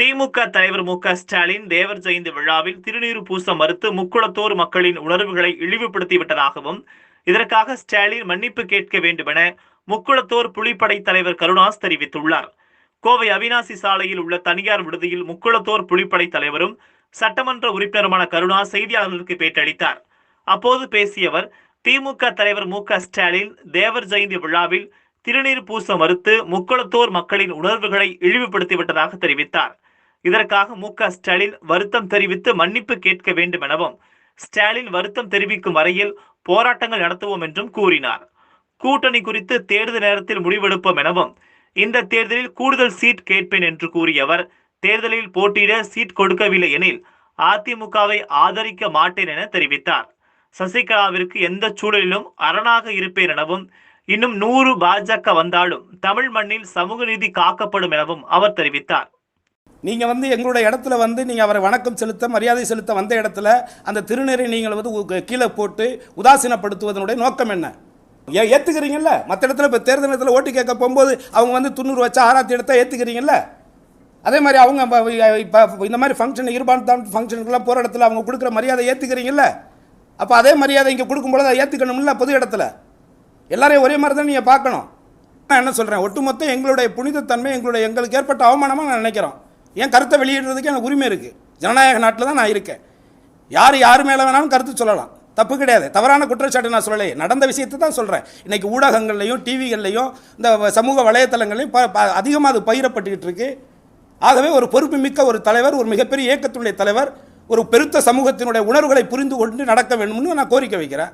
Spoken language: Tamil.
திமுக தலைவர் மு ஸ்டாலின் தேவர் ஜெயந்தி விழாவில் திருநீர் பூச மறுத்து முக்குளத்தோர் மக்களின் உணர்வுகளை இழிவுபடுத்திவிட்டதாகவும் இதற்காக ஸ்டாலின் மன்னிப்பு கேட்க வேண்டுமென முக்குளத்தோர் புலிப்படை தலைவர் கருணாஸ் தெரிவித்துள்ளார். கோவை அவினாசி சாலையில் உள்ள தனியார் விடுதியில் முக்குளத்தோர் புலிப்படை தலைவரும் சட்டமன்ற உறுப்பினருமான கருணா செய்தியாளர்களுக்கு பேட்டளித்தார். அப்போது பேசியவர் திமுக தலைவர் மு ஸ்டாலின் தேவர் ஜெயந்தி விழாவில் திருநீர் பூச மறுத்து முக்குளத்தோர் மக்களின் உணர்வுகளை இழிவுபடுத்திவிட்டதாக தெரிவித்தார். இதற்காக மு க ஸ்டாலின் வருத்தம் தெரிவித்து மன்னிப்பு கேட்க வேண்டும் எனவும் ஸ்டாலின் வருத்தம் தெரிவிக்கும் வரையில் போராட்டங்கள் நடத்துவோம் என்றும் கூறினார். கூட்டணி குறித்து தேர்தல் நேரத்தில் முடிவெடுப்போம் எனவும் இந்த தேர்தலில் கூடுதல் சீட் கேட்பேன் என்று கூறிய அவர் தேர்தலில் போட்டியிட சீட் கொடுக்கவில்லை எனில் அதிமுகவை ஆதரிக்க மாட்டேன் என தெரிவித்தார். சசிகலாவிற்கு எந்த சூழலிலும் அரணாக இருப்பேன் எனவும் இன்னும் நூறு பாஜக வந்தாலும் தமிழ் மண்ணில் சமூக நீதி காக்கப்படும் எனவும் அவர் தெரிவித்தார். நீங்கள் வந்து எங்களுடைய இடத்துல வந்து நீங்கள் அவரை வணக்கம் செலுத்த மரியாதை செலுத்த வந்த இடத்துல அந்த திருநீரை நீங்கள் வந்து கீழே போட்டு உதாசீனப்படுத்துவதனுடைய நோக்கம் என்ன? ஏ ஏற்றுக்கிறீங்கல்ல மற்ற இடத்துல இப்போ தேர்தல் நேரத்தில் ஓட்டு கேட்க போகும்போது அவங்க வந்து துண்ணூறு வச்சா ஆராத்தி எடுத்தா ஏற்றுக்கிறீங்கல்ல அதே மாதிரி அவங்க இப்போ இந்த மாதிரி ஃபங்க்ஷன் இருபான் தான் ஃபங்க்ஷனுக்குலாம் போகிற இடத்துல அவங்க கொடுக்குற மரியாதை ஏற்றுக்கிறீங்கல்ல அப்போ அதே மரியாதை இங்கே கொடுக்கும்போது அதை ஏற்றுக்கணும்ல பொது இடத்துல? எல்லாரையும் ஒரே மாதிரி தான் நீங்கள் பார்க்கணும். நான் என்ன சொல்கிறேன் ஒட்டுமொத்தம் எங்களுடைய புனிதத்தன்மை எங்களுடைய எங்களுக்கு ஏற்பட்ட அவமானமாக நான் நினைக்கிறோம். என் கருத்தை வெளியிடுறதுக்கு எனக்கு உரிமை இருக்குது ஜனநாயக நாட்டில் தான் நான் இருக்கேன். யார் யார் மேலே வேணாலும் கருத்து சொல்லலாம். தப்பு கிடையாது. தவறான குற்றச்சாட்டு நான் சொல்லலை நடந்த விஷயத்தை தான் சொல்கிறேன் இன்றைக்கி ஊடகங்கள்லையும் டிவிகள்லையும் இந்த சமூக வலைத்தளங்களையும் ப ப- அதிகமாக அது பயிரப்பட்டுக்கிட்டு இருக்கு. ஆகவே ஒரு பொறுப்பு மிக்க ஒரு தலைவர் ஒரு மிகப்பெரிய இயக்கத்தினுடைய தலைவர் ஒரு பெருத்த சமூகத்தினுடைய உணர்வுகளை புரிந்து கொண்டு நடக்க வேண்டும்னு நான் கோரிக்கை வைக்கிறேன்.